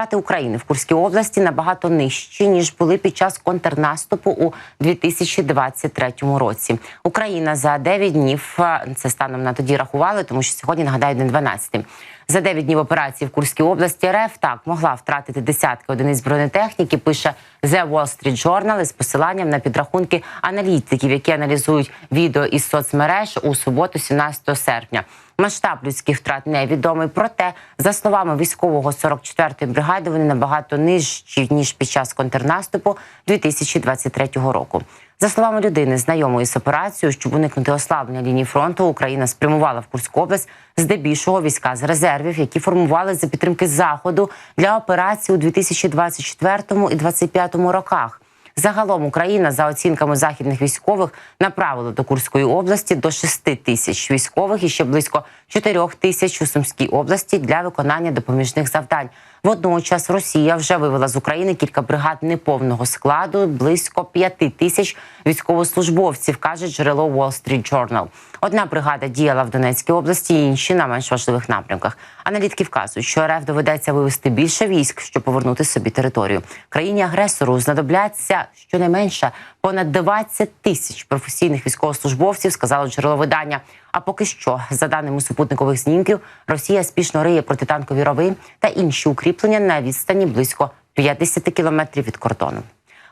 Втрати України в Курській області набагато нижчі ніж були під час контрнаступу у 2023 році. Україна за 9 днів це станом на тоді рахували, тому що сьогодні нагадаю не 12. За 9 днів операції в Курській області РФ так могла втратити десятки одиниць бронетехніки. Пише The Wall Street Journal із посиланням на підрахунки аналітиків, які аналізують відео із соцмереж у суботу, 17 серпня. Масштаб людських втрат невідомий. Проте, за словами військового 44-ї бригади, вони набагато нижчі ніж під час контрнаступу 2023 року. За словами людини, знайомої з операцією, щоб уникнути ослаблення лінії фронту, Україна спрямувала в Курську область здебільшого війська з резервів, які формували за підтримки заходу для операції у 2024 і 2025 роках. Загалом Україна, за оцінками західних військових, направила до Курської області до 6 тисяч військових і ще близько 4 тисяч у Сумській області для виконання допоміжних завдань. Водночас Росія вже вивела з України кілька бригад неповного складу, близько 5 тисяч військовослужбовців, каже джерело Wall Street Journal. Одна бригада діяла в Донецькій області, інші на менш важливих напрямках. Аналітики вказують, що РФ доведеться вивести більше військ, щоб повернути собі територію. Країні агресору знадобляться щонайменше понад 20 тисяч професійних військовослужбовців, сказало джерело видання. А поки що, за даними супутникових знімків, Росія спішно риє протитанкові рови та інші укріплення на відстані близько 50 кілометрів від кордону.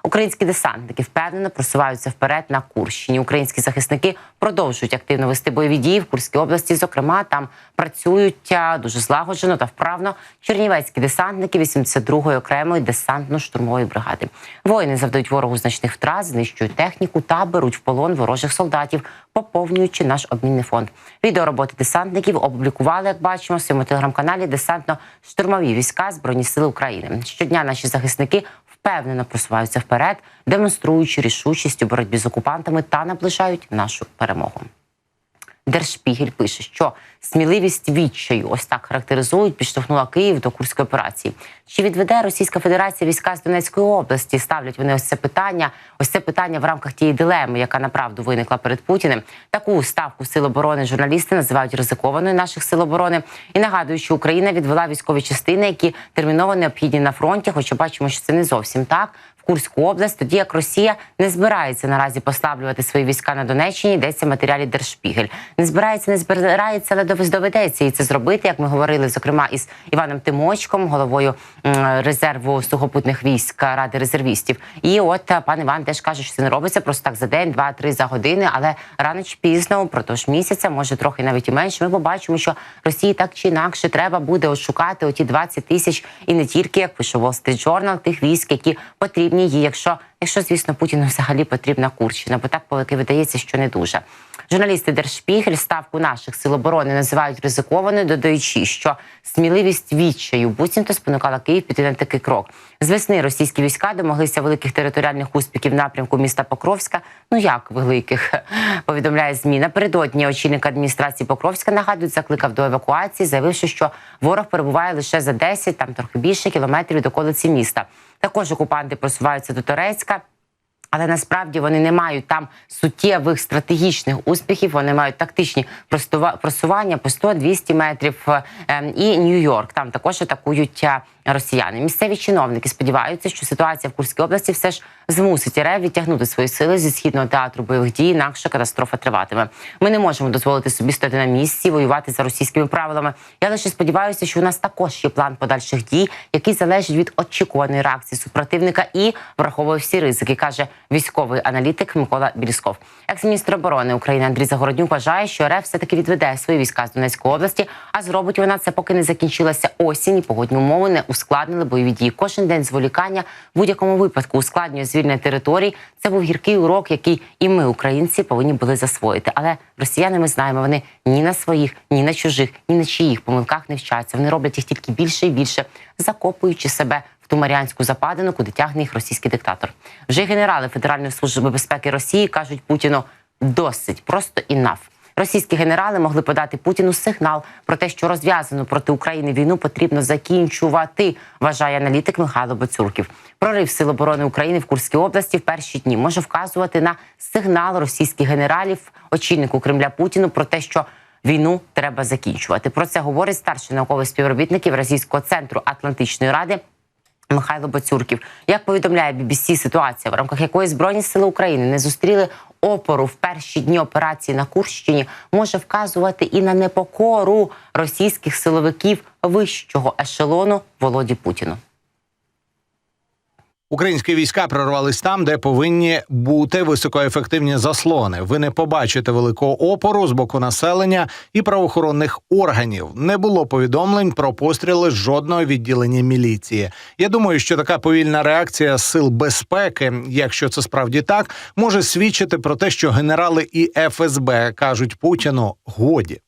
Українські десантники впевнено просуваються вперед на Курщині. Українські захисники продовжують активно вести бойові дії в Курській області. Зокрема, там працюють дуже злагоджено та вправно чернівецькі десантники 82-ї окремої десантно-штурмової бригади. Воїни завдають ворогу значних втрат, знищують техніку та беруть в полон ворожих солдатів, поповнюючи наш обмінний фонд. Відео роботи десантників опублікували, як бачимо, в своєму телеграм-каналі Десантно-штурмові війська Збройні Сили України. Щодня наші захисники впевнено просуваються вперед, демонструючи рішучість у боротьбі з окупантами та наближають нашу перемогу. Держпігель пише, що сміливість відчаю, ось так характеризують, підштовхнула Київ до курської операції. Чи відведе Російська Федерація війська з Донецької області? Ставлять вони ось це питання. Ось це питання в рамках тієї дилеми, яка направду виникла перед Путіним. Таку ставку сил оборони журналісти називають ризикованою наших сил оборони і нагадують, що Україна відвела військові частини, які терміново необхідні на фронті. Хоча бачимо, що це не зовсім так. Курську область, тоді як Росія не збирається наразі послаблювати свої війська на Донеччині, йдеться матеріалі Держпігель. Не збирається, не збирається, але доведеться і це зробити, як ми говорили, зокрема із Іваном Тимочком, головою резерву сухопутних військ Ради резервістів. І от е, пан Іван теж каже, що це не робиться просто так за день, два, три за години, але рано чи пізно, впродовж місяця, може трохи навіть і менше. Ми побачимо, що Росії так чи інакше треба буде ошукати оті 20 тисяч і не тільки як пише Wall Street Journal, тих військ, які потрібні їй, якщо, якщо звісно, Путіну взагалі потрібна Курщина, бо так поки видається, що не дуже. Журналісти Держпігель ставку наших сил оборони називають ризикованою, додаючи, що сміливість відчаю буцімто спонукала Київ піти на такий крок. З весни російські війська домоглися великих територіальних успіхів напрямку міста Покровська. Ну як великих повідомляє змі. Напередодні очільник адміністрації Покровська нагадують, закликав до евакуації, заявивши, що ворог перебуває лише за 10, там трохи більше кілометрів від околиці міста. Також окупанти просуваються до Торецька. Але насправді вони не мають там суттєвих стратегічних успіхів. Вони мають тактичні просування по 100-200 метрів. е, ем, І Нью-Йорк там також атакують е, росіяни. Місцеві чиновники сподіваються, що ситуація в Курській області все ж змусить РФ відтягнути свої сили зі східного театру бойових дій. Інакше катастрофа триватиме. Ми не можемо дозволити собі стояти на місці, воювати за російськими правилами. Я лише сподіваюся, що у нас також є план подальших дій, який залежить від очікуваної реакції супротивника і враховує всі ризики, каже військовий аналітик Микола Білісков. Екс-міністр оборони України Андрій Загороднюк вважає, що РФ все таки відведе свої війська з Донецької області, а зробить вона це, поки не закінчилася осінь і погодні умови не ускладнили бойові дії. Кожен день зволікання в будь-якому випадку ускладнює звільнення територій. Це був гіркий урок, який і ми, українці, повинні були засвоїти. Але росіяни ми знаємо, вони ні на своїх, ні на чужих, ні на чиїх помилках не вчаться. Вони роблять їх тільки більше і більше, закопуючи себе ту маріанську западину, куди тягне їх російський диктатор. Вже генерали Федеральної служби безпеки Росії кажуть Путіну досить, просто інаф. Російські генерали могли подати Путіну сигнал про те, що розв'язану проти України війну потрібно закінчувати, вважає аналітик Михайло Бацюрків. Прорив Сил оборони України в Курській області в перші дні може вказувати на сигнал російських генералів, очільнику Кремля Путіну про те, що війну треба закінчувати. Про це говорить старший науковий співробітник Євразійського центру Атлантичної ради Михайло Бацюрків. Як повідомляє BBC, ситуація, в рамках якої Збройні сили України не зустріли опору в перші дні операції на Курщині, може вказувати і на непокору російських силовиків вищого ешелону Володі Путіну. Українські війська прорвались там, де повинні бути високоефективні заслони. Ви не побачите великого опору з боку населення і правоохоронних органів. Не було повідомлень про постріли жодного відділення міліції. Я думаю, що така повільна реакція сил безпеки, якщо це справді так, може свідчити про те, що генерали і ФСБ кажуть Путіну годі.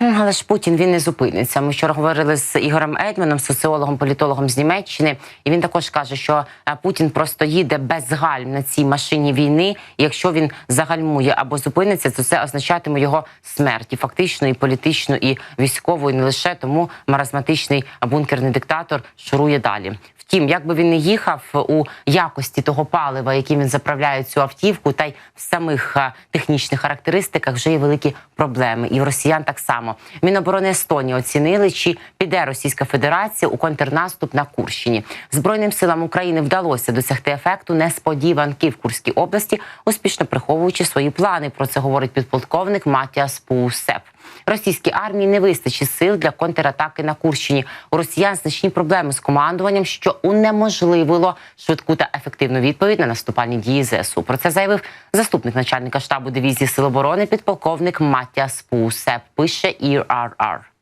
Але ж Путін він не зупиниться. Ми вчора говорили з Ігорем Ейдманом, соціологом, політологом з Німеччини, і він також каже, що е, Путін просто їде без гальм на цій машині війни. І якщо він загальмує або зупиниться, то це означатиме його смерть і фактично, і політичну, і військову, і не лише тому маразматичний бункерний диктатор шурує далі. Втім, як би він не їхав у якості того палива, яким він заправляє цю автівку, та й в самих технічних характеристиках вже є великі проблеми. І в росіян так само. Міноборони Естонії оцінили, чи піде Російська Федерація у контрнаступ на Курщині. Збройним силам України вдалося досягти ефекту несподіванки в Курській області, успішно приховуючи свої плани. Про це говорить підполковник Матіас Пусеп. Російській армії не вистачить сил для контратаки на Курщині. У росіян значні проблеми з командуванням, що унеможливило швидку та ефективну відповідь на наступальні дії ЗСУ. Про це заявив заступник начальника штабу дивізії Сил оборони, підполковник Матіас Пусеп. Пише ERR.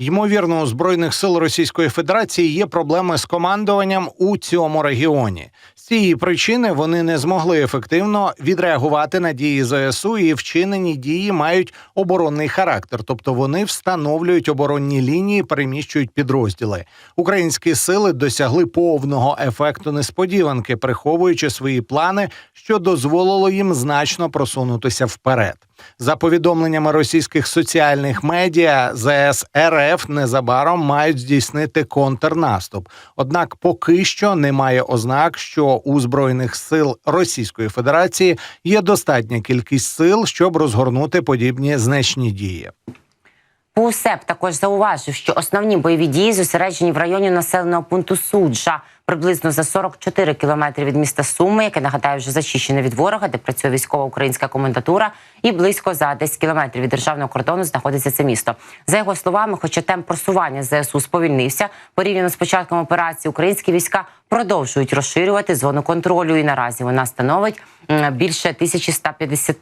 Ймовірно, у збройних сил Російської Федерації є проблеми з командуванням у цьому регіоні. З цієї причини вони не змогли ефективно відреагувати на дії ЗСУ і вчинені дії мають оборонний характер, тобто вони встановлюють оборонні лінії, переміщують підрозділи. Українські сили досягли повного ефекту несподіванки, приховуючи свої плани, що дозволило їм значно просунутися вперед. За повідомленнями російських соціальних медіа, ЗС РФ незабаром мають здійснити контрнаступ. Однак поки що немає ознак, що у збройних сил Російської Федерації є достатня кількість сил, щоб розгорнути подібні значні дії. Пусеп також зауважив, що основні бойові дії зосереджені в районі населеного пункту Суджа, приблизно за 44 кілометри від міста Суми, яке нагадаю вже зачищене від ворога, де працює військова українська комендатура, і близько за 10 кілометрів від державного кордону знаходиться це місто. За його словами, хоча темп просування ЗСУ сповільнився порівняно з початком операції, українські війська продовжують розширювати зону контролю. І наразі вона становить більше 1150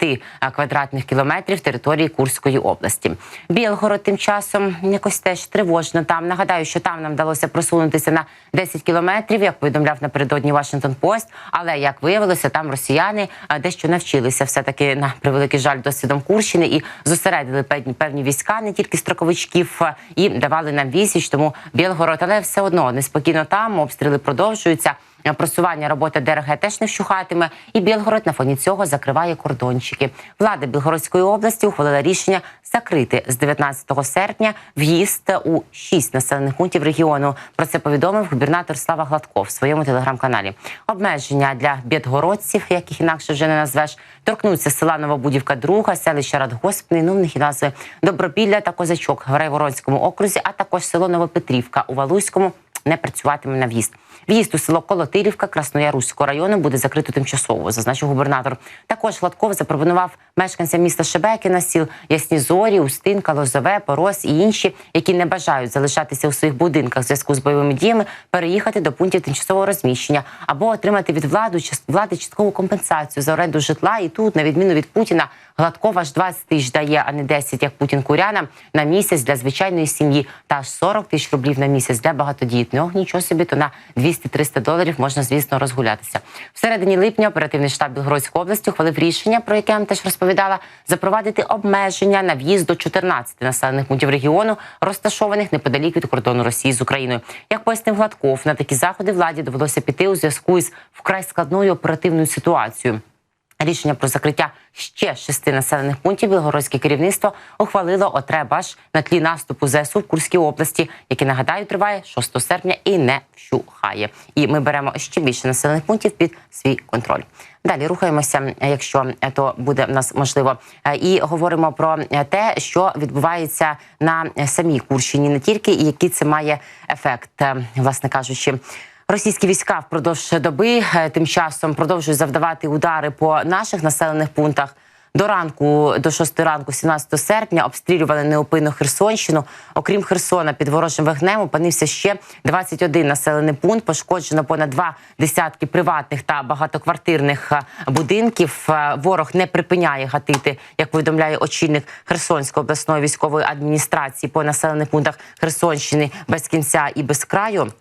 квадратних кілометрів території Курської області. Білгород тим часом якось теж тривожно. Там нагадаю, що там нам вдалося просунутися на 10 кілометрів, як повідомляв напередодні Вашингтон Пост. Але як виявилося, там росіяни дещо навчилися все таки на превеликий жаль досвідом Курщини і зосередили певні певні війська, не тільки строковичків, і давали нам вісіч. Тому Білгород, але все одно неспокійно там обстріли продовжуються. Просування роботи ДРГ теж не вщухатиме, і Білгород на фоні цього закриває кордончики. Влада Білгородської області ухвалила рішення закрити з 19 серпня в'їзд у шість населених пунктів регіону. Про це повідомив губернатор Слава Гладков в своєму телеграм-каналі. Обмеження для бідгородців, яких інакше вже не назвеш, торкнуться села Новобудівка, Друга, селища Радгоспний, ну в них і назви Добропілля та Козачок в Райворонському окрузі, а також село Новопетрівка у Валуйському не працюватиме на в'їзд. В'їзд у село Колотирівка Красноярузького району буде закрито тимчасово, зазначив губернатор. Також Гладков запропонував мешканцям міста Шебекіна, сіл Ясні Зорі, Устинка, Лозове, Порос і інші, які не бажають залишатися у своїх будинках в зв'язку з бойовими діями, переїхати до пунктів тимчасового розміщення або отримати від влади, влади часткову компенсацію за оренду житла. І тут, на відміну від Путіна, Гладков аж 20 тисяч дає, а не 10, як Путін курянам на місяць для звичайної сім'ї, та аж 40 тисяч рублів на місяць для багатодітних. Нічого собі, то на 200-300 доларів можна, звісно, розгулятися. В середині липня оперативний штаб Білгородської області ухвалив рішення, про яке я вам теж розповідала, запровадити обмеження на в'їзд до 14 населених пунктів регіону, розташованих неподалік від кордону Росії з Україною. Як пояснив Гладков, на такі заходи владі довелося піти у зв'язку із вкрай складною оперативною ситуацією. Рішення про закриття ще шести населених пунктів білгородське керівництво ухвалило отребаш на тлі наступу ЗСУ в Курській області, який нагадаю триває 6 серпня і не вщухає. І ми беремо ще більше населених пунктів під свій контроль. Далі рухаємося, якщо то буде в нас можливо, і говоримо про те, що відбувається на самій Курщині, не тільки і який це має ефект, власне кажучи. Російські війська впродовж доби е, тим часом продовжують завдавати удари по наших населених пунктах. До ранку, до 6 ранку, 17 серпня, обстрілювали неопинну Херсонщину. Окрім Херсона, під ворожим вогнем опинився ще 21 населений пункт. Пошкоджено понад два десятки приватних та багатоквартирних е, будинків. Е, Ворог не припиняє гатити, як повідомляє очільник Херсонської обласної військової адміністрації по населених пунктах Херсонщини без кінця і без краю.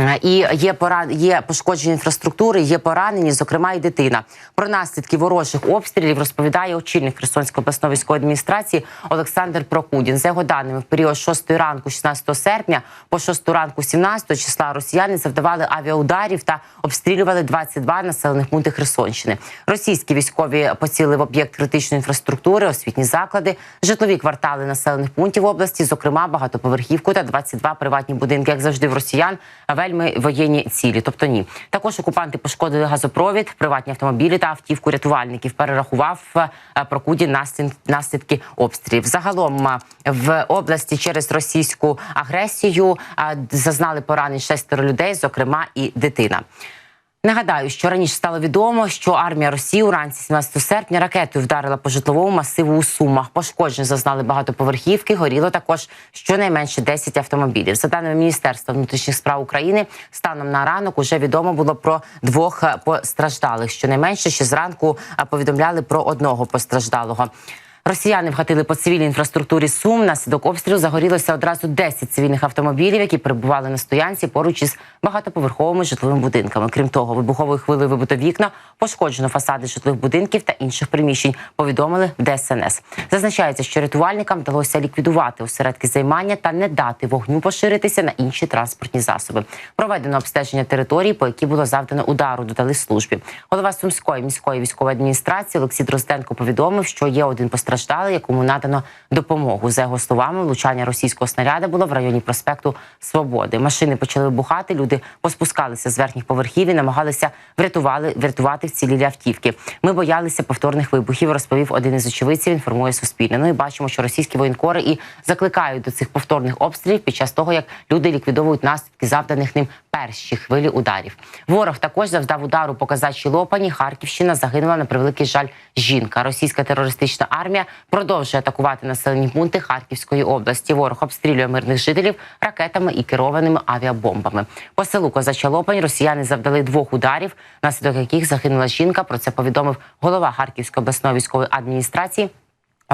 Е, І є пора є пошкодження інфраструктури, є поранені, зокрема і дитина. Про наслідки ворожих обстрілів розповідає очільник Херсонської обласної військової адміністрації Олександр Прокудін. За його даними, в період з 6 ранку, 16 серпня, по 6 ранку, 17 числа росіяни завдавали авіаударів та обстрілювали 22 населених пункти Херсонщини. Російські військові поцілили в об'єкт критичної інфраструктури, освітні заклади, житлові квартали населених пунктів області, зокрема багатоповерхівку та 22 приватні будинки, як завжди в росіян вельми воєнні цілі. Тобто ні, також окупанти пошкодили газопровід, приватні автомобілі та автівку рятувальників. Перерахував прокуді Прокудін наслідки обстрілів. Загалом е, в області через російську агресію е, зазнали поранень шестеро людей, зокрема і дитина. Нагадаю, що раніше стало відомо, що армія Росії уранці 17 серпня ракетою вдарила по житловому масиву у Сумах. Пошкоджень зазнали багатоповерхівки. Горіло також щонайменше 10 автомобілів. За даними Міністерства внутрішніх справ України, станом на ранок уже відомо було про двох е, постраждалих. Щонайменше ще зранку е, повідомляли про одного постраждалого. Росіяни вгатили по цивільній інфраструктурі Сум. Наслідок обстрілу загорілося одразу 10 цивільних автомобілів, які перебували на стоянці поруч із багатоповерховими житловими будинками. Крім того, вибуховою хвилею вибито вікна, пошкоджено фасади житлових будинків та інших приміщень. Повідомили в ДСНС. Зазначається, що рятувальникам вдалося ліквідувати осередки займання та не дати вогню поширитися на інші транспортні засоби. Проведено обстеження території, по якій було завдано удару. Додали службі. Голова Сумської міської військової адміністрації Олексій Дрозденко повідомив, що є один постраждалий, якому надано допомогу. За його словами, влучання російського снаряда було в районі проспекту Свободи. Машини почали вибухати. Люди поспускалися з верхніх поверхів і намагалися врятували врятувати вцілілі автівки. Ми боялися повторних вибухів. Розповів один із очевидців. Інформує Суспільне. Ну і бачимо, що російські воєнкори і закликають до цих повторних обстрілів під час того, як люди ліквідовують наслідки завданих ним перші хвилі ударів. Ворог також завдав удару по казачій лопані. Харківщина загинула на превеликий жаль жінка. Російська терористична армія продовжує атакувати населені пункти Харківської області. Ворог обстрілює мирних жителів ракетами і керованими авіабомбами. По селу Козача Лопань росіяни завдали двох ударів, наслідок яких загинула жінка. Про це повідомив голова Харківської обласної військової адміністрації.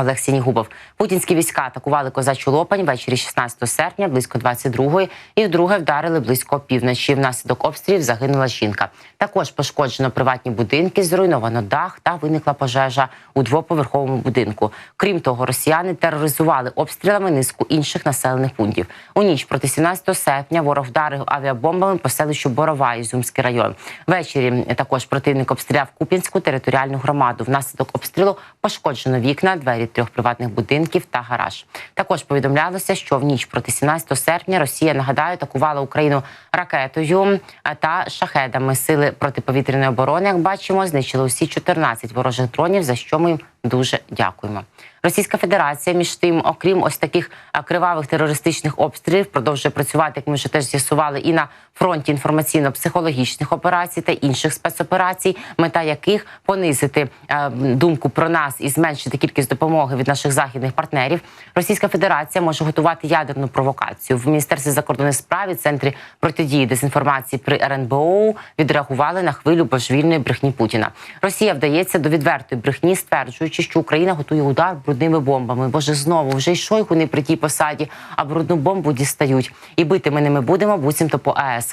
Олег Сінігубов. Путінські війська атакували козачу Лопань ввечері 16 серпня, близько 22-ї, і вдруге вдарили близько півночі. Внаслідок обстрілів загинула жінка. Також пошкоджено приватні будинки, зруйновано дах та виникла пожежа у двоповерховому будинку. Крім того, росіяни тероризували обстрілами низку інших населених пунктів. У ніч проти 17 серпня ворог вдарив авіабомбами по селищу Борова, Ізюмський район. Ввечері також противник обстріляв Куп'янську територіальну громаду. Внаслідок обстрілу пошкоджено вікна, двері трьох приватних будинків та гараж. Також повідомлялося, що в ніч проти 17 серпня Росія нагадаю атакувала Україну ракетою та шахедами. Сили протиповітряної оборони, як бачимо, знищили усі 14 ворожих дронів. За що ми їм дуже дякуємо. Російська Федерація, між тим, окрім ось таких кривавих терористичних обстрілів, продовжує працювати, як ми вже теж з'ясували, і на фронті інформаційно-психологічних операцій та інших спецоперацій, мета яких понизити е, думку про нас і зменшити кількість допомоги від наших західних партнерів. Російська Федерація може готувати ядерну провокацію в міністерстві закордонних справ і центрі протидії дезінформації при РНБО відреагували на хвилю божевільної брехні Путіна. Росія вдається до відвертої брехні, стверджуючи, що Україна готує удар брудними бомбами. Боже, знову вже й шойгу не при тій посаді, а брудну бомбу дістають. І бити ми ними будемо, буцімто по АЕС.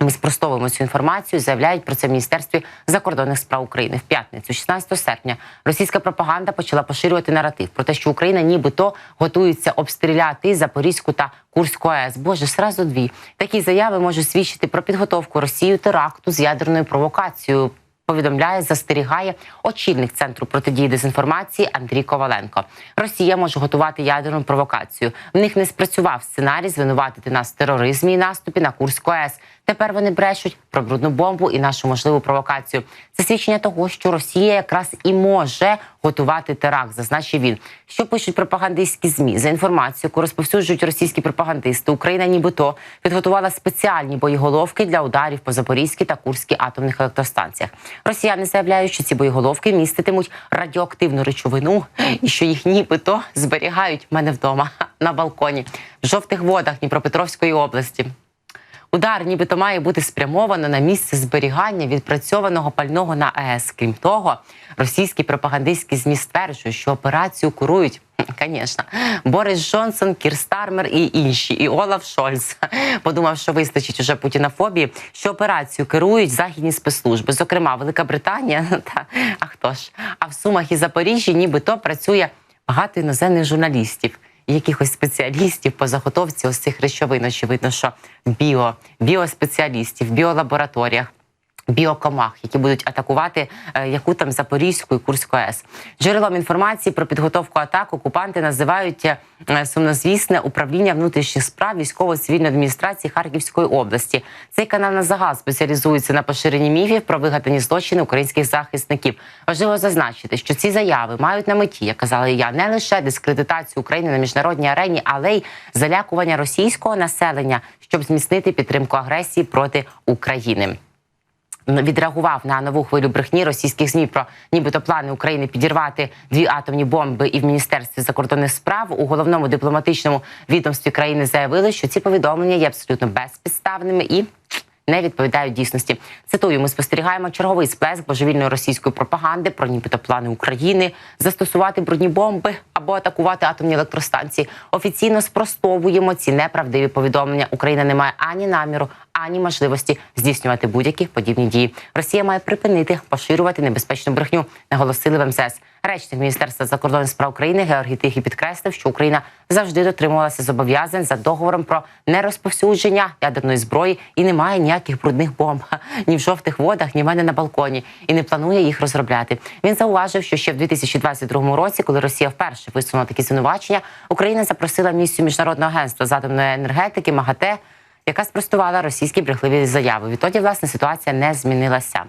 Ми спростовуємо цю інформацію. Заявляють про це в міністерстві закордонних справ України в п'ятницю, 16 серпня. Російська пропаганда почала поширювати наратив про те, що Україна нібито готується обстріляти Запорізьку та Курську АЕС. Боже, сразу дві такі заяви можуть свідчити про підготовку Росії теракту з ядерною провокацією. Повідомляє, застерігає очільник центру протидії дезінформації Андрій Коваленко. Росія може готувати ядерну провокацію. В них не спрацював сценарій звинуватити нас в тероризмі і наступі на Курську АЕС. Тепер вони брешуть про брудну бомбу і нашу можливу провокацію. Це свідчення того, що Росія якраз і може готувати теракт, зазначив він. Що пишуть пропагандистські змі за інформацією, яку розповсюджують російські пропагандисти. Україна, нібито підготувала спеціальні боєголовки для ударів по Запорізькій та Курській атомних електростанціях. Росіяни заявляють, що ці боєголовки міститимуть радіоактивну речовину і що їх нібито зберігають в мене вдома на балконі в жовтих водах Дніпропетровської області. Удар, нібито має бути спрямовано на місце зберігання відпрацьованого пального на АЕС. Крім того, російські пропагандистські змі стверджують, що операцію курують. Звісно, Борис Джонсон, Кір Стармер і інші, і Олаф Шольц. Подумав, що вистачить уже путінофобії, що операцію керують західні спецслужби, зокрема Велика Британія. Та а хто ж? А в Сумах і Запоріжжі нібито працює багато іноземних журналістів якихось спеціалістів по заготовці ось цих речовин. Очевидно, що біо, біоспеціалістів, в біолабораторіях. Біокомах, які будуть атакувати е, яку там Запорізьку і Курську АЕС. Джерелом інформації про підготовку атак окупанти називають е, сумнозвісне управління внутрішніх справ військово-цивільної адміністрації Харківської області. Цей канал на загал спеціалізується на поширенні міфів про вигадані злочини українських захисників. Важливо зазначити, що ці заяви мають на меті, як казала я, не лише дискредитацію України на міжнародній арені, але й залякування російського населення, щоб зміцнити підтримку агресії проти України відреагував на нову хвилю брехні російських змі про нібито плани України підірвати дві атомні бомби, і в міністерстві закордонних справ у головному дипломатичному відомстві країни заявили, що ці повідомлення є абсолютно безпідставними і. Не відповідають дійсності. Цитую, ми спостерігаємо черговий сплеск божевільної російської пропаганди про нібито плани України застосувати брудні бомби або атакувати атомні електростанції. Офіційно спростовуємо ці неправдиві повідомлення. Україна не має ані наміру, ані можливості здійснювати будь-які подібні дії. Росія має припинити поширювати небезпечну брехню. Наголосили в МЗС. Речник Міністерства закордонних справ України Георгій Тихий підкреслив, що Україна завжди дотримувалася зобов'язань за договором про нерозповсюдження ядерної зброї і не має ніяких брудних бомб ні в жовтих водах, ні в мене на балконі, і не планує їх розробляти. Він зауважив, що ще в 2022 році, коли Росія вперше висунула такі звинувачення, Україна запросила місію міжнародного агентства з атомної енергетики МАГАТЕ, яка спростувала російські брехливі заяви. Відтоді, власне, ситуація не змінилася.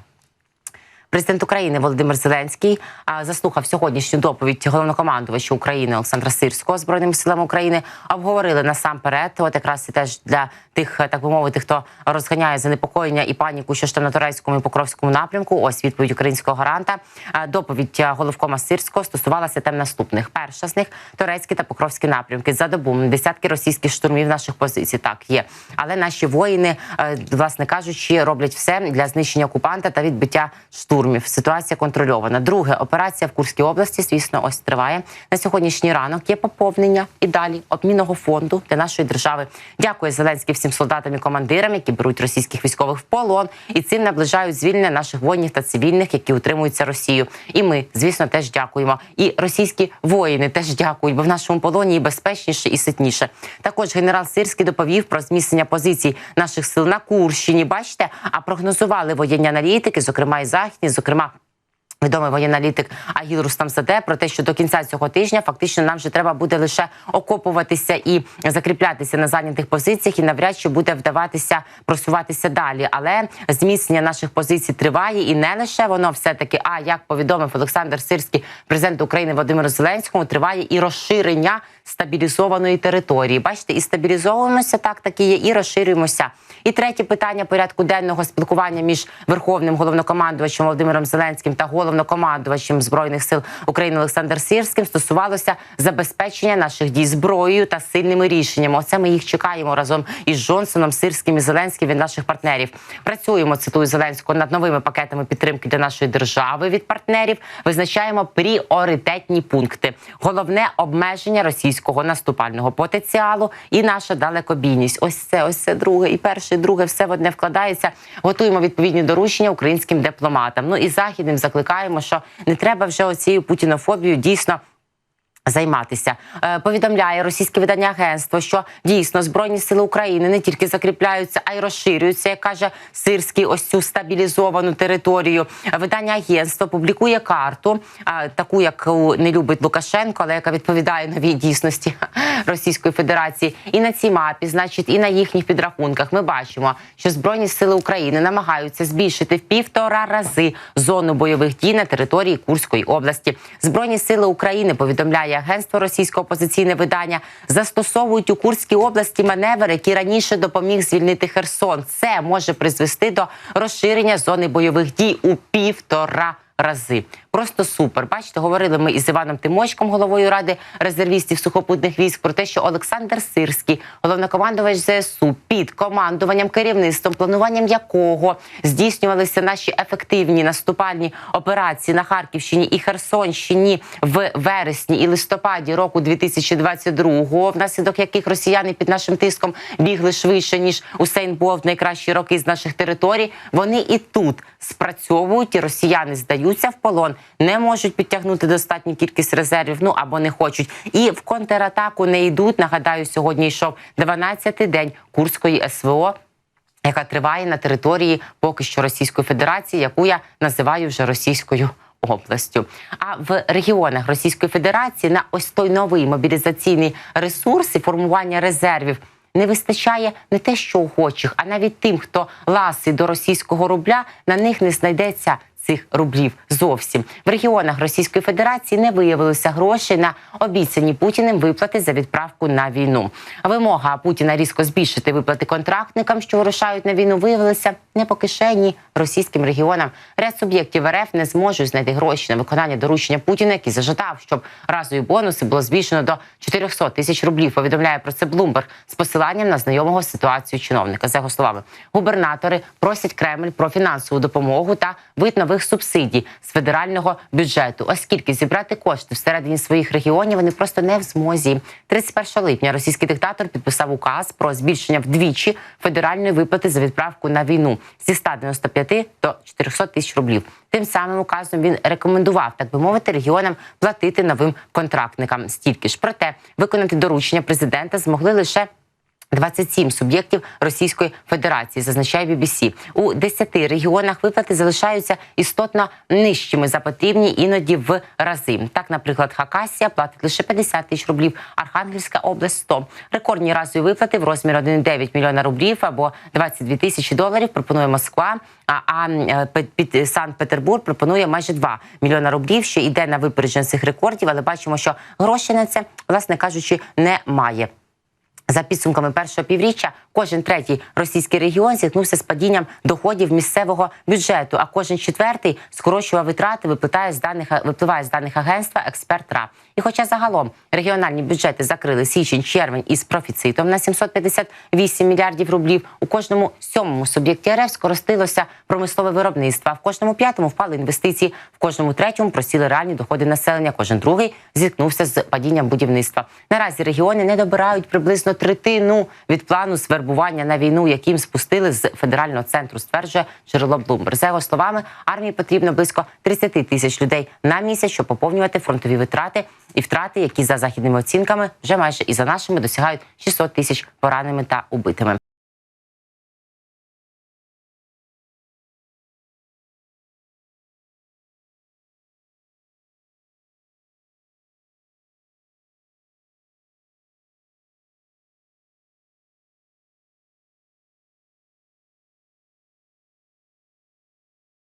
Президент України Володимир Зеленський заслухав сьогоднішню доповідь головнокомандувача України Олександра Сирського збройними силами України. Обговорили насамперед, от якраз і теж для тих, так би мовити, хто розганяє занепокоєння і паніку, що ж там на турецькому і покровському напрямку. Ось відповідь українського гаранта. Доповідь головкома Сирського стосувалася тем наступних. Перша з них турецькі та покровські напрямки. За добу десятки російських штурмів наших позицій. Так є, але наші воїни, е, власне кажучи, роблять все для знищення окупанта та відбиття штурмів. Ситуація контрольована. Друге, операція в Курській області, звісно, ось триває на сьогоднішній ранок. Є поповнення і далі обмінного фонду для нашої держави. Дякую Зеленський всім солдатам і командирам, які беруть російських військових в полон і цим наближають звільнення наших воїнів та цивільних, які утримуються Росією. І ми, звісно, теж дякуємо. І російські воїни теж дякують, бо в нашому полоні і безпечніше і ситніше. Також генерал Сирський доповів про зміцнення позицій наших сил на Курщині. Бачите, а прогнозували воєнні аналітики, зокрема і західні, зокрема. Відомий воєнний аналітик Агіл Рустам Саде про те, що до кінця цього тижня фактично нам вже треба буде лише окопуватися і закріплятися на зайнятих позиціях, і навряд чи буде вдаватися просуватися далі. Але зміцнення наших позицій триває, і не лише воно все таки. А як повідомив Олександр Сирський, президент України Володимиру Зеленському, триває і розширення стабілізованої території. Бачите, і стабілізовуємося так, таки є, і розширюємося. І третє питання порядку денного спілкування між верховним головнокомандувачем Володимиром Зеленським та головнокомандувачем збройних сил України Олександр Сірським стосувалося забезпечення наших дій зброєю та сильними рішеннями. Оце ми їх чекаємо разом із Джонсоном, Сирським і Зеленським від наших партнерів. Працюємо цитую Зеленського над новими пакетами підтримки для нашої держави від партнерів. Визначаємо пріоритетні пункти. Головне обмеження російського наступального потенціалу і наша далекобійність. Ось це, ось це друге, і перше, і друге, все в одне вкладається. Готуємо відповідні доручення українським дипломатам. Ну і західним закликаємо, що не треба вже оцією путінофобією дійсно. Займатися Е, повідомляє російське видання агентство, що дійсно збройні сили України не тільки закріпляються, а й розширюються, як каже Сирський, ось цю стабілізовану територію. Видання агентства публікує карту, таку яку не любить Лукашенко, але яка відповідає новій дійсності Російської Федерації. І на цій мапі, значить, і на їхніх підрахунках, ми бачимо, що збройні сили України намагаються збільшити в півтора рази зону бойових дій на території Курської області. Збройні сили України повідомляє агентство російського опозиційне видання, застосовують у Курській області маневр, який раніше допоміг звільнити Херсон. Це може призвести до розширення зони бойових дій у півтора рази. Просто супер. Бачите, говорили ми із Іваном Тимочком, головою ради резервістів сухопутних військ, про те, що Олександр Сирський, головнокомандувач ЗСУ, під командуванням, керівництвом, плануванням якого здійснювалися наші ефективні наступальні операції на Харківщині і Херсонщині в вересні і листопаді року 2022-го, внаслідок яких росіяни під нашим тиском бігли швидше ніж Усейн в найкращі роки з наших територій. Вони і тут спрацьовують, і росіяни здаються в полон, не можуть підтягнути достатню кількість резервів, ну або не хочуть. І в контратаку не йдуть. Нагадаю, сьогодні йшов 12-й день Курської СВО. Яка триває на території поки що Російської Федерації, яку я називаю вже російською областю. А в регіонах Російської Федерації на ось той новий мобілізаційний ресурс і формування резервів не вистачає не те, що охочих, а навіть тим, хто ласий до російського рубля, на них не знайдеться цих рублів зовсім в регіонах Російської Федерації не виявилося грошей на обіцяні Путіним виплати за відправку на війну. Вимога Путіна різко збільшити виплати контрактникам, що вирушають на війну, виявилася не по кишені російським регіонам. Ряд суб'єктів РФ не зможуть знайти гроші на виконання доручення Путіна, який зажадав, щоб разові бонуси було збільшено до 400 тисяч рублів. Повідомляє про це Блумберг з посиланням на знайомого з ситуацією чиновника. За його словами, губернатори просять Кремль про фінансову допомогу та вид нових субсидій з федерального бюджету, оскільки зібрати кошти всередині своїх регіонів вони просто не в змозі. 31 липня російський диктатор підписав указ про збільшення вдвічі федеральної виплати за відправку на війну зі 195 до 400 тисяч рублів. Тим самим указом він рекомендував, так би мовити, регіонам платити новим контрактникам стільки ж. Проте виконати доручення президента змогли лише 27 суб'єктів Російської Федерації, зазначає BBC. у 10 регіонах виплати залишаються істотно нижчими за потрібні іноді в рази. Так, наприклад, Хакасія платить лише 50 тисяч рублів, Архангельська область 100. Рекордні разові виплати в розмірі 1,9 мільйона рублів або 22 тисячі доларів. Пропонує Москва. А, е, під Санкт-Петербург пропонує майже 2 мільйона рублів. Що йде на випередження цих рекордів, але бачимо, що грошей на це, власне кажучи, немає. За підсумками першого півріччя, кожен третій російський регіон зіткнувся з падінням доходів місцевого бюджету. А кожен четвертий скорочував витрати, випитає з даних випливає з даних агентства експерт РА. І хоча загалом регіональні бюджети закрили січень, червень із профіцитом на 758 мільярдів рублів, у кожному сьомому суб'єкті РФ скоростилося промислове виробництво. В кожному п'ятому впали інвестиції, в кожному третьому просіли реальні доходи населення. Кожен другий зіткнувся з падінням будівництва. Наразі регіони не добирають приблизно третину від плану звербування на війну, яким спустили з федерального центру, стверджує джерело Блумбер. За його словами, армії потрібно близько 30 тисяч людей на місяць, щоб поповнювати фронтові витрати і втрати, які за західними оцінками вже майже і за нашими досягають 600 тисяч пораненими та убитими.